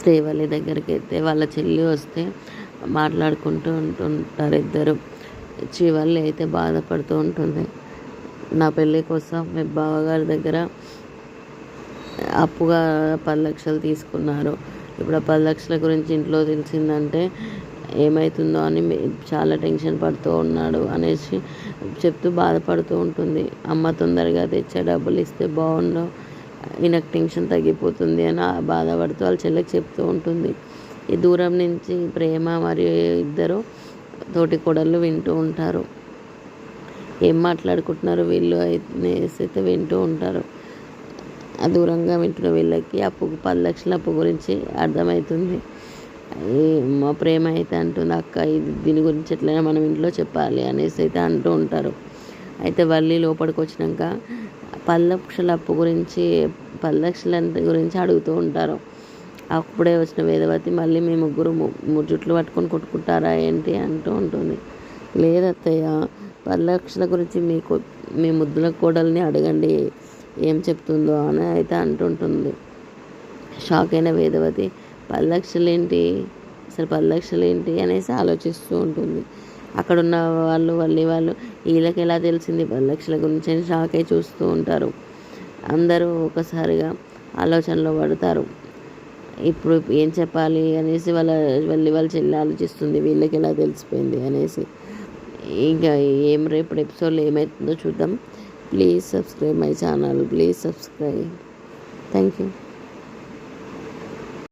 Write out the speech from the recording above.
శ్రీవల్లి దగ్గరికి అయితే వాళ్ళ చెల్లి వస్తే మాట్లాడుకుంటూ ఉంటుంటారు ఇద్దరు. శ్రీవల్లి అయితే బాధపడుతూ ఉంటుంది. నా పెళ్ళి కోసం మీ బావగారి దగ్గర అప్పుగా పది లక్షలు తీసుకున్నారు. ఇప్పుడు ఆ పది లక్షల గురించి ఇంట్లో తెలిసిందంటే ఏమవుతుందో అని మీ- చాలా టెన్షన్ పడుతూ ఉన్నాడు అనేసి చెప్తూ బాధపడుతూ ఉంటుంది. అమ్మ తొందరగా తెచ్చే డబ్బులు ఇస్తే బాగుండు. ఈయనకు టెన్షన్ తగ్గిపోతుంది అని బాధపడుతూ వాళ్ళ చెల్లెకి చెప్తూ ఉంటుంది. ఈ దూరం నుంచి ప్రేమ మరియు ఇద్దరు తోటి కొడళ్ళు వింటూ ఉంటారు. ఏం మాట్లాడుకుంటున్నారు వీళ్ళు అయితే వింటూ ఉంటారు. ఆ దూరంగా వింటున్న వీళ్ళకి అప్పు పది లక్షల అప్పు గురించి అర్థమవుతుంది మా ప్రేమ అయితే అంటుంది అక్క ఇది దీని గురించి ఎట్లయినా మనం ఇంట్లో చెప్పాలి అనేసి అయితే అంటూ ఉంటారు. అయితే వల్లి లోపలికి వచ్చినాక పల్లక్షలప్పు అప్పు గురించి పల్లక్షల గురించి అడుగుతూ ఉంటారు. అప్పుడే వచ్చిన వేదవతి మళ్ళీ మీ ముగ్గురు జుట్లు పట్టుకొని కొట్టుకుంటారా ఏంటి అంటూ ఉంటుంది. లేదత్తయ్య పల్లక్షల గురించి మీకు మీ ముద్దుల కోడల్ని అడగండి ఏం చెప్తుందో అని అయితే అంటుంటుంది షాక్ అయిన వేదవతి పల్లక్షలేంటి? అసలు పల్లక్షలేంటి ఏంటి అనేసి ఆలోచిస్తూ ఉంటుంది. అక్కడ ఉన్న వాళ్ళు వల్లి వాళ్ళు వీళ్ళకి ఎలా తెలిసింది? వరలక్షల గురించి అని షాక్ అయి చూస్తూ ఉంటారు. అందరూ ఒకసారిగా ఆలోచనలో పడతారు. ఇప్పుడు ఏం చెప్పాలి అనేసి వాళ్ళ వెళ్ళి వాళ్ళ చెల్లి ఆలోచిస్తుంది వీళ్ళకి ఎలా తెలిసిపోయింది అనేసి. ఇంకా ఏం రేపు ఎపిసోడ్లో ఏమవుతుందో చూద్దాం. Please subscribe my channel please subscribe. Thank you.